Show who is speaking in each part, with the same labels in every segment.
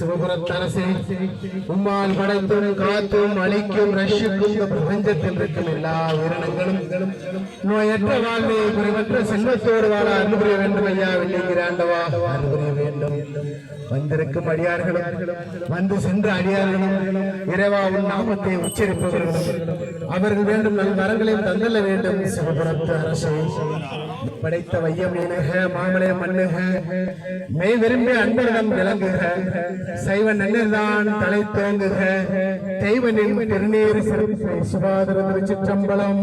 Speaker 1: சிவபுரத்தரசே உம்மால் படைத்தும் காத்தும் அழிக்கும் ரஷிக்கும் இந்த பிரபஞ்சத்தில் இருக்கும் எல்லா உயிரினங்களும். நோயற்ற வாழ்வை குறைவற்ற செல்வத்தோடு வாழ அன்பு வேண்டும் ஐயா வேண்டும். வந்திருக்கும் அடியார்களும் வந்து சென்ற அடியார்களும் இறைவா உன் நாமத்தை உச்சரிப்பவர்களும். அவர்கள் வேண்டும் நல் வரங்களையும் தந்தல்ல வேண்டும். சிவபுரத்து அரசே படைத்த வையம் இணுக மாமலை மண்ணுக மெய் விரும்பி அன்பரிடம் விளங்குக. சைவ நன்னர்தான் தலை தோங்குக. தெய்வனின் திருநீர் சிறப்பை சுபாதர திருச்சிற்றம்பலம்.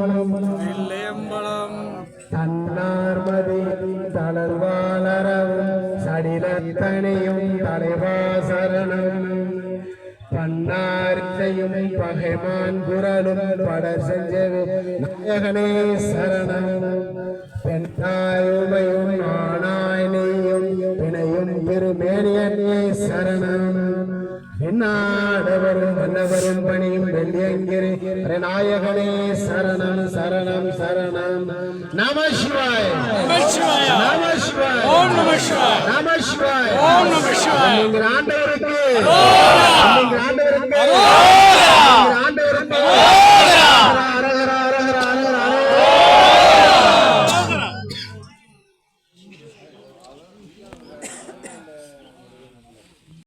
Speaker 1: தன்னார்மதி தளர்வாளரவும் சடிலத்தனையும் தலைவாசரணம். பன்னார்த்தையும் பகைமான் குரலும் படர் செஞ்சவே நாயகனே சரணம். பெண்ணாயுமையும் ஆனாய் நீயும் பிணையும் திருமேனியனே சரணம். என்னாடவரும் மன்னவரும் பணியும் வெள்ளியங்கிரி. நாயகனே சரணம் சரணம் சரணம். நம சிவாய. நம சிவாய.
Speaker 2: ஓம் நம சிவாய.
Speaker 1: நம சிவாய.
Speaker 2: ஓம் நம சிவாய.
Speaker 1: ஆண்டவருக்கு. ஆண்டவருக்கு